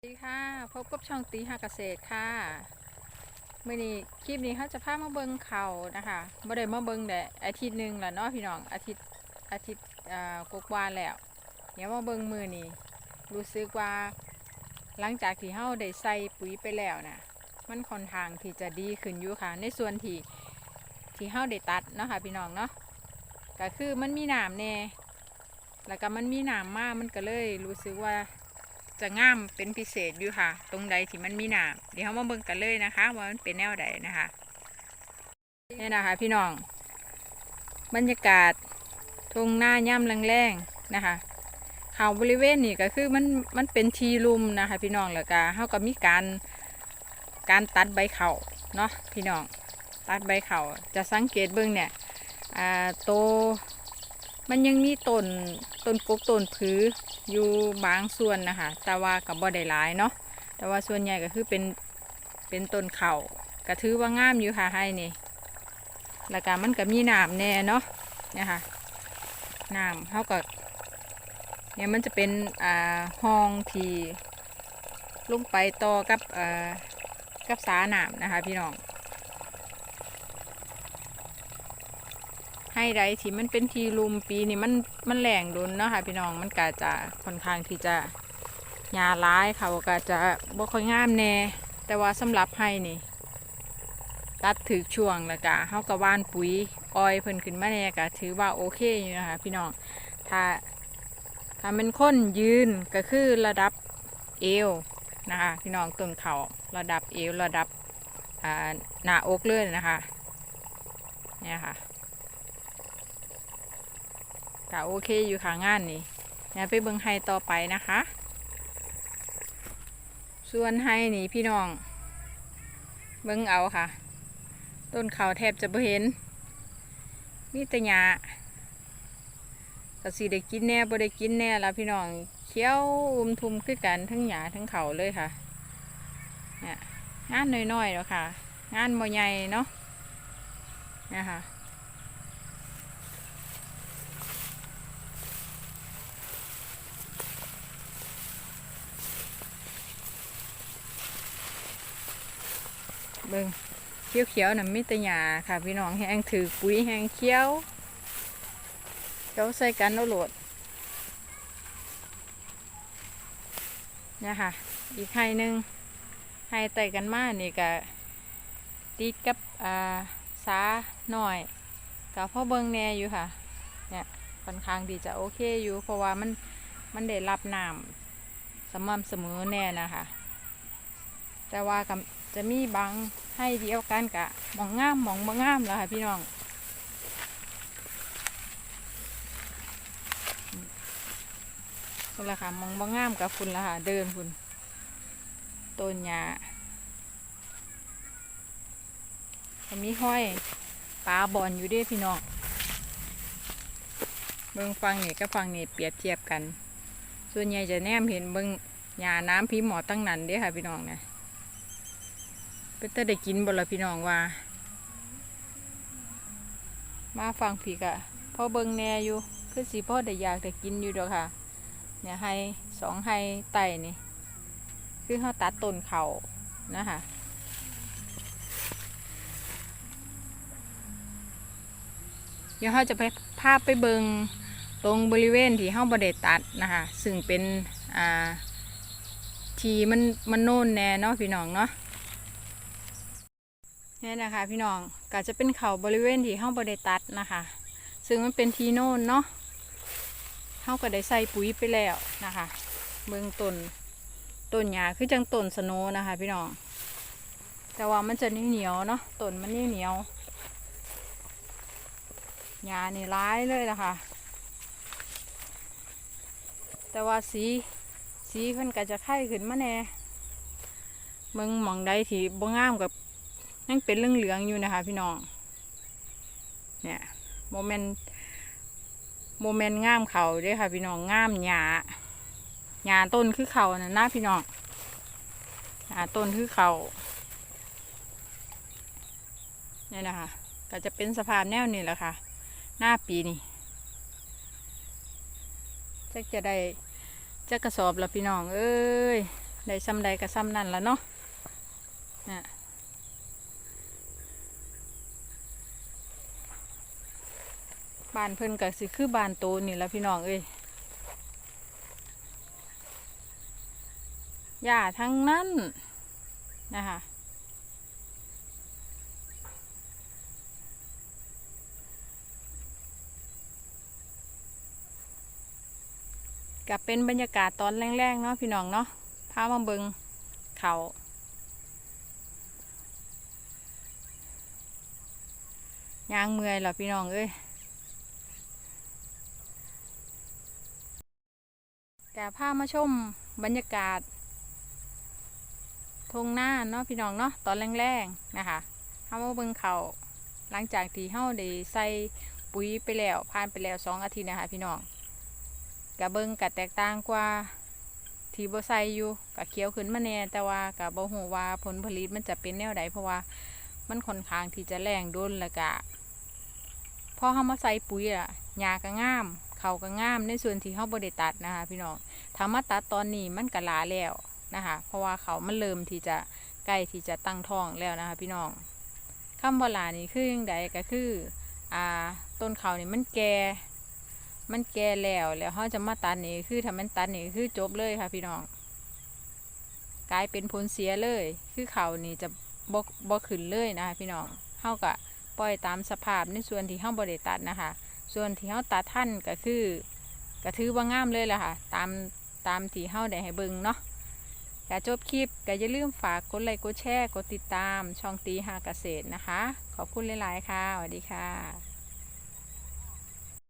สวัสดีค่ะพบกับช่องตีหาเกษตรค่ะเมื่อนี้คลิปนี้เขาจะพามาเบิงเขานะคะบ่ได้มาเบิงแต่อาทิตย์หนึ่งแล้วเนาะพี่น้องอาทิตย์อาทิตย์กกวานแล้วเดี๋ยมาเบิงมือนี้รู้สึกว่าหลังจากที่เฮาได้ใส่ปุ๋ยไปแล้วนะมันค่อนข้างที่จะดีขึ้นอยู่ค่ะ ในส่วนที่ที่เฮาได้ตัดเนาะค่ะพี่น้องเนาะก็คือมันมีหนามแน่แล้วก็มันมีหนามมากมันก็เลยรู้สึกว่า จะงามเป็นพิเศษอยู่ค่ะ ตรงใดที่มันมีหนามเดี๋ยวเรามาเบิ่งกันเลยนะคะ ว่ามันเป็นแนวใดนะคะนี่นะคะ พี่น้อง บรรยากาศทงหน้าย่ำแรงๆนะคะเขาบริเวณนี่ก็คือมันมันเป็นทีลุมนะคะ พี่น้องแล้วก็เขาก็มีการการตัดใบเขาเนาะพี่น้องตัดใบเขาจะสังเกตเบิ่งเนี่ยอ่าโต มันยังมีต้นต้นกกต้นผืออยู่บางส่วนนะคะแต่ว่ากับบ่ได้หลายเนาะแต่ว่าส่วนใหญ่ก็คือเป็นเป็นต้นเขาก็ถือว่างามอยู่ค่ะให้นี่แล้วก็มันก็มีน้ำแน่เนาะเนี่ยค่ะน้ำเขาก็เนี่ยมันจะเป็นอ่าห้องที่ลงไปต่อกับอ่ากับสาหน้ำนะคะพี่น้อง ให้ไรที่มันเป็นทีลุมปีนี่มันมันแหลงโดนเนาะค่ะพี่น้องมันก็จะค่อนข้างที่จะหญ้าร้ายเขาก็จะบ่ค่อยงามแน่แต่ว่าสำหรับให้นี่ ตัดถือช่วงแล้วก็เฮาก็ว่านปุ๋ยอ้อยเพิ่นขึ้นมาแน่ก็ถือว่าโอเคอยู่นะคะพี่น้องถ้าถ้าเป็นคนยืนก็คือระดับเอวนะคะพี่น้องต้นเขาระดับเอวระดับอ่าหน้าอกเลยนะคะเนี่ยค่ะ ก็โอเคอยู่ค่ะงานนี้เดี๋ยวไปเบิ่งไฮต่อไปนะคะ ส่วนไฮนี่พี่น้อง เบิ่งเอาค่ะ ต้นเขาแทบจะบ่เห็น มีแต่หญ้าก็สิได้กินแน่บ่ได้กินแน่ละพี่น้องเขี้ยวอุ้มทุมคือกันทั้งหญ้าทั้งเขาเลยค่ะเนี่ยงานน้อยๆแล้วค่ะ งานบ่ใหญ่เนาะนะคะ เบิ่งเขียวเขียวๆน่ะมีแต่หญ้าค่ะ พี่น้องแห้งถือปุ๋ยแห้งเขียวเขียวใส่กันแล้วโหลดเนี่ยค่ะ อีกไห้หนึ่งไห้ไต่กันมานี่ก็ติดกับอ่าสาหน่อยกับพ่อเบิงแน่อยู่ค่ะ เนี่ยค่อนข้างดีจะโอเคอยู่ เพราะว่ามันมันได้รับน้ำสม่ำเสมอแน่นะคะ แต่ว่ากับ จะมีบางให้เดียวกันกะมองงามมองบ่งงามแล้วค่ะพี่น้องคุณละค่ะมองบ่งงามกับคุณละค่ะเดินคุณต้นหญ้าก็มีห้อยปลาบอนอยู่ด้วยพี่น้องเบิ่งฟังนี่กับฟังนี่เปรียบเทียบกัน ส่วนใหญ่จะแนมเห็นเบิ่งหญ้าน้ำพีหมอตั้งนั้นเด้ค่ะพี่น้องเนี่ย เป็นแต่ได้กินบ่ละพี่น้องว่า มาฟังผีกะพ่อเบิงแหน่อยู่ คือสิพ่อได้อยากได้กินอยู่ดอกค่ะ เนี่ยให้สองให้ไต่นี่ คือเขาตัดต้นเขานะคะเดี๋ยวเขาจะไปภาพไปเบิงตรงบริเวณที่เขาบไดตัดนะคะซึ่งเป็นอ่าทีมันมันโน่นแน่เนาะพี่น้องเนาะ นี่นะคะ พี่น้องก็จะเป็นเขาบริเวณที่เฮาบ่ได้ตัดนะคะ ซึ่งมันเป็นทีโน่นเนาะเฮาก็ได้ใส่ปุ๋ยไปแล้วนะคะ เบื้องต้นต้นหญ้าคือจังต้นสโนนะคะ พี่น้อง แต่ว่ามันจะเหนียวเนาะต้นมันเหนียวหญ้านี่ร้ายเลยนะคะ แต่ว่าสีสีเพิ่นก็จะไข่ขึ้นมาแน่เมืองหมองใดที่บ่งามกับ ยังเป็นเรื่องเหลืองอยู่นะคะ พี่น้อง เนี่ยโมเมนต์โมเมนต์งามเขาด้วยค่ะ พี่น้องงามหญ้าหญ้าต้นคือเขานะนะพี่น้องหญ้าต้นคือเขาเนี่ยนะคะ ก็จะเป็นสภาพแนวนี้แหละค่ะ หน้าปีนี้จักจะได้จักระสอบละพี่น้อง เอ้ย ได้ซ้ำใดก็ซ้ำนั่นละเนาะน่ะ บ้านเพิ่นก็สิคือบ้านโตนี่ละพี่น้องเอ้ยหญ้าทั้งนั้นนะคะกับเป็นบรรยากาศตอนแรกๆเนาะพี่น้องเนาะพามาเบิงเขายางเมื่อยเหรอพี่น้องเอ้ย แต่พามาชมบรรยากาศทงหน้าเนาะพี่น้องเนาะตอนแรกๆนะคะพามาเบิงเขาหลังจากที่เฮาได้ใส่ปุ๋ยไปแล้วผ่านไปแล้วสองอาทิตย์นะคะพี่น้องกะเบิงกะแตกต่างกว่าที่บ่ใส่อยู่กะเขียวขึ้นมาแน่แต่ว่ากะบ่ฮู้ว่าผลผลิตมันจะเป็นแนวใดเพราะว่ามันค่อนข้างที่จะแรงโดนแล้วกะพอเฮามาใส่ปุ๋ยอะหญ้าก็งาม เขาก็งามในส่วนที่เฮาบ่ได้ตัดนะคะพี่น้องถ้ามาตัดตอนนี้มันก็หลาแล้วนะคะ เพราะว่าเขามันเริ่มที่จะใกล้ที่จะตั้งท้องแล้วนะคะพี่น้องคำว่าหลานี่คือจังใดก็คืออ่าต้นเขานี่มันแก่มันแก่แล้วแล้วเขาจะมาตัดนี่คือถ้ามันตัดนี่คือจบเลยค่ะพี่น้องกลายเป็นผลเสียเลย คือเขานี่จะบกบกขึ้นเลยนะคะพี่น้องเขาก็ปล่อยตามสภาพในส่วนที่เขาบริตัดนะคะ ส่วนที่เขาตาท่านก็คือก็ถือว่างามเลยแหละค่ะ ตามตามที่เขาได้ให้เบิ่งเนาะอย่าจบคลิปก็อย่าลืมฝากกดไลค์กดแชร์กดติดตามช่องตีหาเกษตรนะคะ ขอบคุณหลาย ๆ ค่ะสวัสดีค่ะ